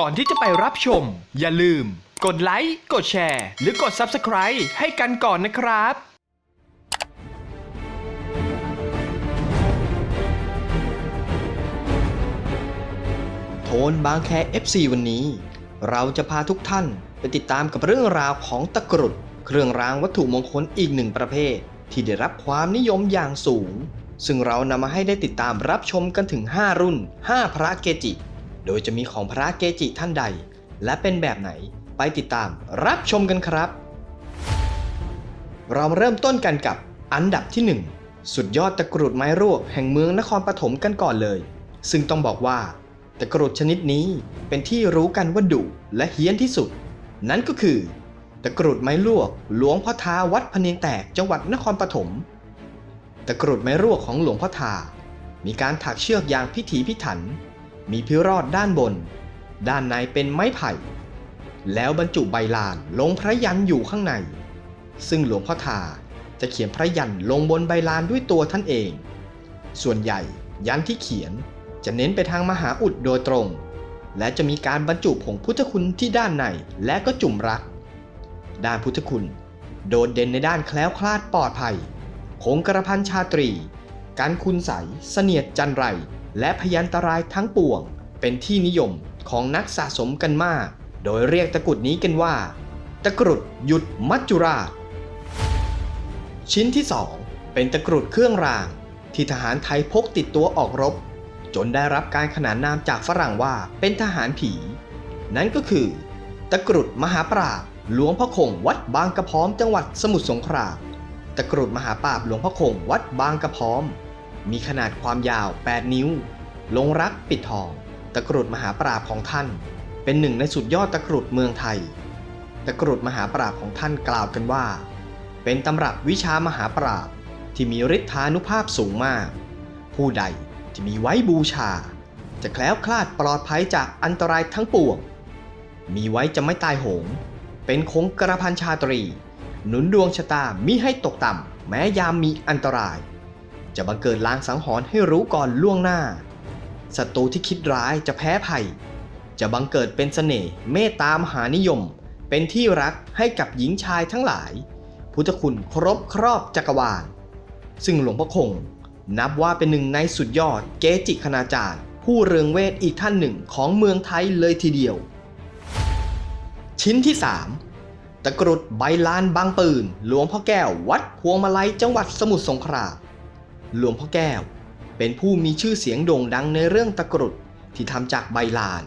ก่อนที่จะไปรับชม อย่าลืม กดไลค์กดแชร์ หรือกด Subscribe ให้กันก่อนนะครับ โทนบางแค FC วันนี้ เราจะพาทุกท่านไปติดตามกับเรื่องราวของตะกรุด เครื่องรางวัตถุมงคลอีกหนึ่งประเภท ที่ได้รับความนิยมอย่างสูง ซึ่งเรานำมาให้ได้ติดตามรับชมกันถึง 5 รุ่น 5 พระเกจิ โดยจะมีของพระเกจิท่านใด และเป็นแบบไหนไปติดตามรับชมกันครับ เราาเริ่มต้นกันกับอันดับที่ 1 สุดยอดตะกรุดไม้รวกแห่งเมืองนครปฐมกันก่อนเลย ซึ่งต้องบอกว่า ตะกรุดชนิดนี้เป็นที่รู้กันว่าดุและเฮี้ยนที่สุด นั่นก็คือ ตะกรุดไม้ลวกหลวงพ่อทาวัดพะเนียงแตกจังหวัดนครปฐมตะกรุดไม้ลวกของหลวงพ่อทามีการถักเชือกอย่างพิถีพิถัน มีพิรอดด้านบน ด้านในเป็นไม้ไผ่ แล้วบรรจุใบลานลงพระยันอยู่ข้างใน ซึ่งหลวงพ่อทาจะเขียนพระยันลงบนใบลานด้วยตัวท่านเอง ส่วนใหญ่ยันที่เขียนจะเน้นไปทางมหาอุดโดยตรง และจะมีการบรรจุผงพุทธคุณที่ด้านในและก็จุ่มรัก ด้านพุทธคุณ โดดเด่นในด้านแคล้วคลาดปลอดภัยคงกระพันชาตรี การคุณใสเสนียดจันไร และพยันตรายทั้งปวง เป็นที่นิยมของนักสะสมกันมาก โดยเรียกตะกรุดนี้กันว่า ตะกรุดหยุดมัจจุราช ชิ้นที่ 2 เป็นตะกรุดเครื่องราง ที่ทหารไทยพกติดตัวออกรบ จนได้รับการขนานนามจากฝรั่งว่าเป็นทหารผี นั่นก็คือ ตะกรุดมหาปราบหลวงพ่อคงวัดบางกระพร้อมจังหวัดสมุทรสงครามตะกรุดมหาปราบหลวงพ่อคงวัดบางกระพร้อม มีขนาดความยาว 8 นิ้ว ลงรักปิดทอง ตะกรุดมหาปราบของท่าน เป็นหนึ่งในสุดยอดตะกรุดเมืองไทย ตะกรุดมหาปราบของท่านกล่าวกันว่า เป็นตำรับวิชามหาปราบที่มีฤทธานุภาพสูงมาก ผู้ใดที่มีไว้บูชา จะแคล้วคลาดปลอดภัยจากอันตรายทั้งปวง มีไว้จะไม่ตายโหง เป็นคงกระพันชาตรี หนุนดวงชะตามิให้ตกต่ำแม้ยามมีอันตราย จะบังเกิดลางสังหรณ์ให้รู้ก่อนล่วงหน้าศัตรูที่คิดร้ายจะแพ้ภัย จะบังเกิดเป็นเสน่ห์เมตตามหานิยม เป็นที่รักให้กับหญิงชายทั้งหลาย พุทธคุณครบครอบจักรวาล ซึ่งหลวงพ่อคง นับว่าเป็นหนึ่งในสุดยอดเกจิคณาจารย์ ผู้เรืองเวทอีกท่านหนึ่งของเมืองไทยเลยทีเดียว ชิ้นที่ 3 ตะกรุดใบลานบางปืน หลวงพ่อแก้ววัดพวงมาลัยจังหวัดสมุทรสงคราม หลวงพ่อแก้ว เป็นผู้มีชื่อเสียงโด่งดังในเรื่องตะกรุดที่ทำจากใบลาน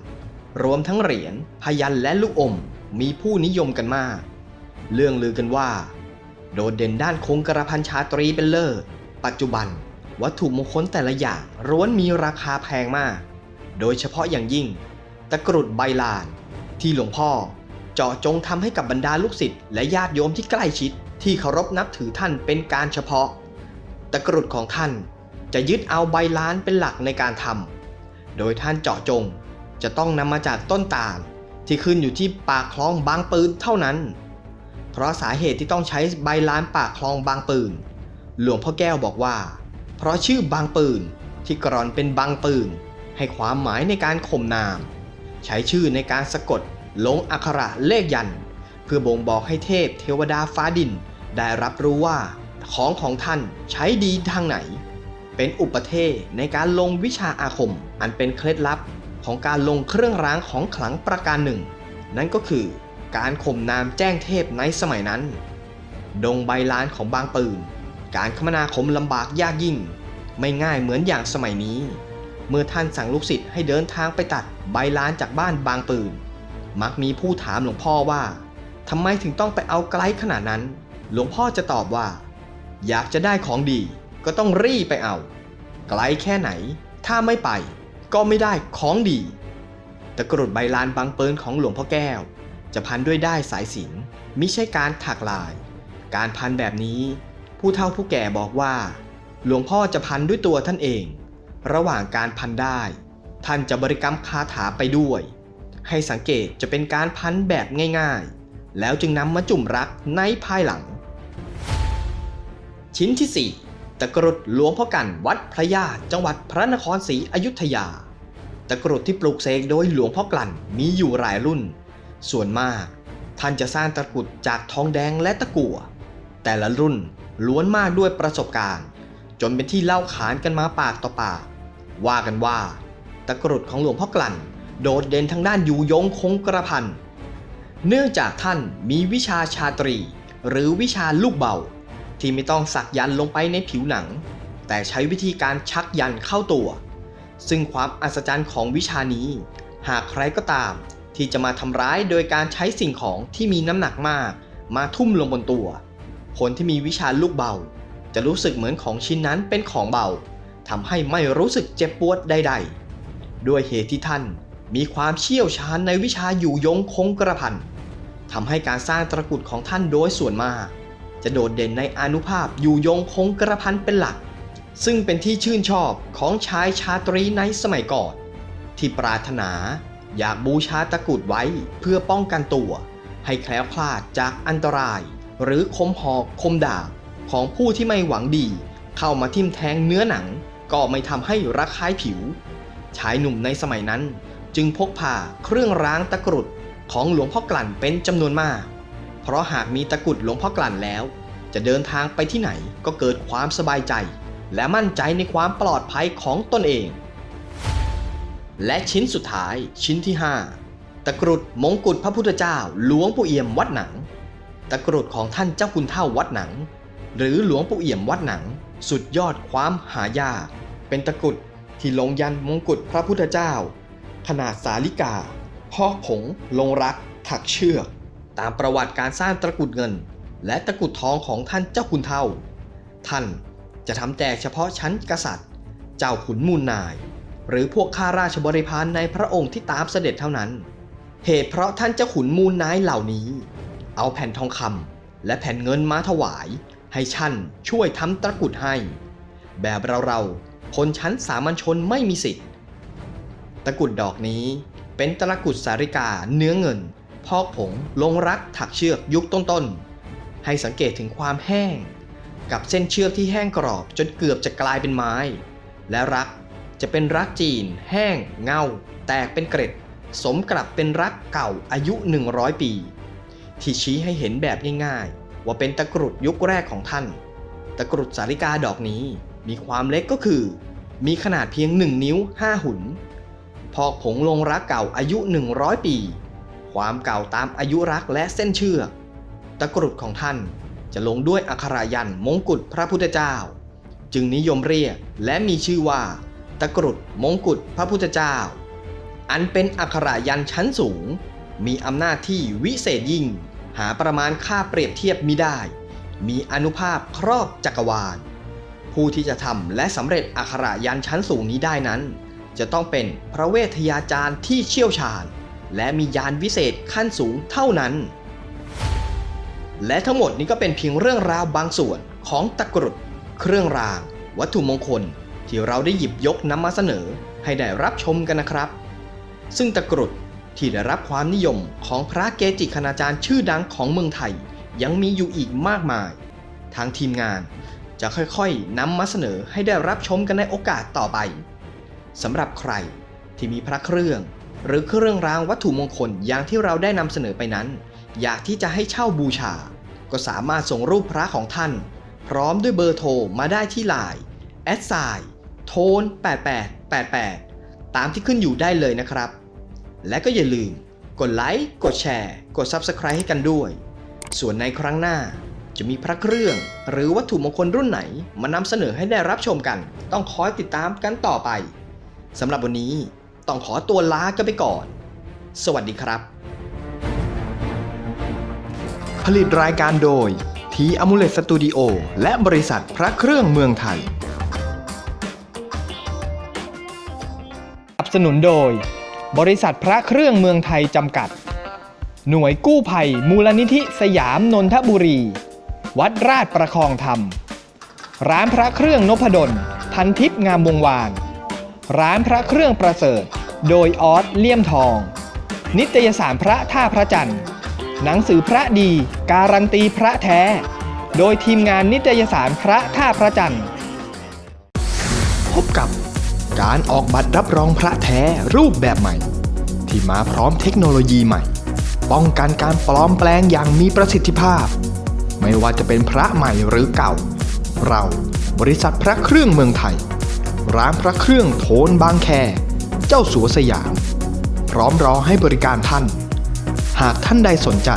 รวมทั้งเหรียญพยันและลูกอมมีผู้นิยมกันมาก เรื่องลือกันว่า โดดเด่นด้านคงกระพันชาตรีเป็นเลิศปัจจุบัน วัตถุมงคลแต่ละอย่างร้วนมีราคาแพงมาก โดยเฉพาะอย่างยิ่ง ตะกรุดใบลาน ที่หลวงพ่อเจาะจงทำให้กับบรรดาลูกศิษย์และญาติโยมที่ใกล้ชิดที่เคารพนับถือท่านเป็นการเฉพาะ ตะกรุดของท่านจะยึดเอาใบล้านเป็นหลักในการทำ โดยท่านเจาะจงจะต้องนำมาจากต้นตาลที่ขึ้นอยู่ที่ปากคลองบางปืนเท่านั้น เพราะสาเหตุที่ต้องใช้ใบล้านปากคลองบางปืน หลวงพ่อแก้วบอกว่า เพราะชื่อบางปืนที่กรอนเป็นบางปืน ให้ความหมายในการข่มนาม ใช้ชื่อในการสะกดลงอักขระเลขยัน เพื่อบ่งบอกให้เทพเทวดาฟ้าดินได้รับรู้ว่า ของของท่านใช้ดีทางไหน เป็นอุปเทศในการลงวิชาอาคม อันเป็นเคล็ดลับของการลงเครื่องรางของขลังประการหนึ่ง นั่นก็คือการข่มนามแจ้งเทพในสมัยนั้น ดงใบลานของบางปืน การคมนาคมลำบากยากยิ่ง ไม่ง่ายเหมือนอย่างสมัยนี้ เมื่อท่านสั่งลูกศิษย์ให้เดินทางไปตัดใบลานจากบ้านบางปืน มักมีผู้ถามหลวงพ่อว่าทำไมถึงต้องไปเอาไกลขนาดนั้น หลวงพ่อจะตอบว่า อยากจะได้ของดีก็ต้องรีบไปเอา ไกลแค่ไหน ถ้าไม่ไป ก็ไม่ได้ของดี ตะกรุดใบลานบางเปืนของหลวงพ่อแก้ว จะพันด้วยได้ายสายสิญจนมิใช่การถักลาย การพันแบบนี้ ผู้เฒ่าผู้แก่บอกว่า หลวงพ่อจะพันด้วยตัวท่านเอง ระหว่างการพันได้ ท่านจะบริกรรมคาถาไปด้วย ให้สังเกตจะเป็นการพันแบบง่าย ๆ แล้วจึงนำมาจุ่มรักในภายหลัง ชิ้นที่ 4 ตะกรุดหลวงพ่อกันวัดพระญาจังหวัดพระนครศรีอยุธยา ตะกรุดที่ปลูกเสกโดยหลวงพ่อกลั่นมีอยู่หลายรุ่น ส่วนมาก ท่านจะสร้างตะกรุดจากทองแดงและตะกั่ว แต่ละรุ่นล้วนมากด้วยประสบการณ์ จนเป็นที่เล่าขานกันมาปากต่อปาก ว่ากันว่า ตะกรุดของหลวงพ่อกลั่น โดดเด่นทางด้านอยู่ยงคงกระพันเนื่องจากท่านมีวิชาชาตรี หรือวิชาลูกเบา ที่ไม่ต้องสักยันต์ลงไปในผิวหนัง แต่ใช้วิธีการชักยันต์เข้าตัว ซึ่งความอัศจรรย์ของวิชานี้ หากใครก็ตาม ที่จะมาทำร้ายโดยการใช้สิ่งของที่มีน้ำหนักมาก มาทุ่มลงบนตัว คนที่มีวิชาลูกเบา จะรู้สึกเหมือนของชิ้นนั้นเป็นของเบาทำให้ไม่รู้สึกเจ็บปวดใด ๆ ด้วยเหตุที่ท่านมีความเชี่ยวชาญในวิชาอยู่ยงคงกระพันทำให้การสร้างตะกุดของท่านโดยส่วนมาก จะโดดเด่นในอนุภาพอยู่ยงคงกระพันเป็นหลัก ซึ่งเป็นที่ชื่นชอบของชายชาตรีในสมัยก่อน ที่ปรารถนาอยากบูชาตะกรุดไว้เพื่อป้องกันตัว ให้แคล้วคลาดจากอันตราย หรือคมหอกคมดาบของผู้ที่ไม่หวังดี เข้ามาทิ่มแทงเนื้อหนังก็ไม่ทำให้ระคายผิว ชายหนุ่มในสมัยนั้นจึงพกพาเครื่องรางตะกรุดของหลวงพ่อกลั่นเป็นจำนวนมาก เพราะหากมีตะกรุดหลวงพ่อกลั่นแล้ว จะเดินทางไปที่ไหนก็เกิดความสบายใจ และมั่นใจในความปลอดภัยของตนเอง และชิ้นสุดท้ายชิ้นที่ 5 ตะกรุดมงกุฎพระพุทธเจ้า หลวงปู่เอี่ยมวัดหนัง ตะกรุดของท่านเจ้าคุณเท่าวัดหนัง หรือหลวงปู่เอี่ยมวัดหนัง สุดยอดความหายากเป็นตะกรุดที่ลงยันมงกุฎพระพุทธเจ้า ขนาดสาลิกาพอกผง ลงรัก ถักเชือก ตามประวัติการสร้างตะกรุดเงิน และตะกรุดทองของท่านเจ้าคุณเท่า ท่านจะทำแจกเฉพาะชั้นกษัตริย์ เจ้าขุนมูลนาย หรือพวกข้าราชบริพารในพระองค์ที่ตามเสด็จเท่านั้น เหตุเพราะท่านเจ้าขุนมูลนายเหล่านี้ เอาแผ่นทองคำและแผ่นเงินมาถวาย ให้ท่านช่วยทำตะกรุดให้ แบบเราเราๆคนชั้นสามัญชนไม่มีสิทธิ์ตะกรุดดอกนี้เป็นตะกรุดสาริกาเนื้อเงิน พอกผงลงรักถักเชือกยุคต้นๆ ให้สังเกตถึงความแห้ง กับเส้นเชือกที่แห้งกรอบจนเกือบจะกลายเป็นไม้ และรักจะเป็นรักจีน แห้ง เงา แตกเป็นเกร็ด สมกับเป็นรักเก่าอายุ 100 ปี ที่ชี้ให้เห็นแบบง่ายๆ ว่าเป็นตะกรุดยุคแรกของท่าน ตะกรุดสาริกาดอกนี้มีความเล็กก็คือ มีขนาดเพียง 1 นิ้ว 5 หุน พอกผงลงรักเก่าอายุ 100 ปี ความเก่าตามอายุรักและเส้นเชือกตะกรุดของท่านจะลงด้วยอักขรายันมงกุฎพระพุทธเจ้า จึงนิยมเรียกและมีชื่อว่า ตะกรุดมงกุฎพระพุทธเจ้า อันเป็นอักขรายันชั้นสูง มีอำนาจที่วิเศษยิ่ง หาประมาณค่าเปรียบเทียบมิได้ มีอนุภาพครอบจักรวาล ผู้ที่จะทำและสำเร็จอักขรายันชั้นสูงนี้ได้นั้น จะต้องเป็นพระเวทยาจารย์ที่เชี่ยวชาญ และมียานวิเศษขั้นสูงเท่านั้น และทั้งหมดนี้ก็เป็นเพียงเรื่องราวบางส่วนของตะกรุด เครื่องราง วัตถุมงคล ที่เราได้หยิบยกนำมาเสนอให้ได้รับชมกันนะครับ ซึ่งตะกรุดที่ได้รับความนิยมของพระเกจิคณาจารย์ชื่อดังของเมืองไทย ยังมีอยู่อีกมากมาย ทางทีมงานจะค่อยๆนำมาเสนอให้ได้รับชมกันในโอกาสต่อไปสำหรับใครที่มีพระเครื่อง หรือเครื่องรางวัตถุมงคลอย่างที่เราได้นำเสนอไปนั้น อยากที่จะให้เช่าบูชา ก็สามารถส่งรูปพระของท่าน พร้อมด้วยเบอร์โทรมาได้ที่ไลน์แอดไซโทน8888 ตามที่ขึ้นอยู่ได้เลยนะครับ และก็อย่าลืม กดไลค์กดแชร์ กด Subscribe ให้กันด้วย ส่วนในครั้งหน้าจะมีพระเครื่อง หรือวัตถุมงคลรุ่นไหนมานำเสนอให้ได้รับชมกัน ต้องคอยติดตามกันต่อไปสำหรับวันนี้ ต้องขอตัวลากันไปก่อน สวัสดีครับ ผลิตรายการโดยทีอมูเลตสตูดิโอและบริษัทพระเครื่องเมืองไทยสนับสนุนโดย บริษัทพระเครื่องเมืองไทยจำกัด หน่วยกู้ภัย มูลนิธิสยามนนทบุรี วัดราชประคองธรรม ร้านพระเครื่องนพดล พันทิพย์งามวงวาน ร้านพระเครื่องประเสริฐ โดยออสเลี่ยมทอง นิตยสารพระท่าพระจันทร์ หนังสือพระดี การันตีพระแท้ โดยทีมงานนิตยสารพระท่าพระจันทร์ พบกับการออกบัตรรับรองพระแท้รูปแบบใหม่ ที่มาพร้อมเทคโนโลยีใหม่ ป้องกันการปลอมแปลงอย่างมีประสิทธิภาพ ไม่ว่าจะเป็นพระใหม่หรือเก่า เราบริษัทพระเครื่องเมืองไทย ร้านพระเครื่องโทนบางแค เจ้าสัวสยาม พร้อมรอให้บริการท่าน หากท่านใดสนใจ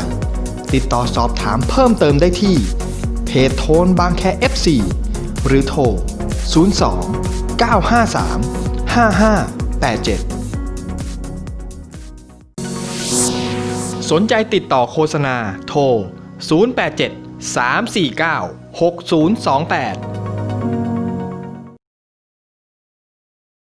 ติดต่อสอบถามเพิ่มเติมได้ที่ เพจโทนบางแค FC หรือโทร 02 953 5587 สนใจติดต่อโฆษณาโทร 087 349 6028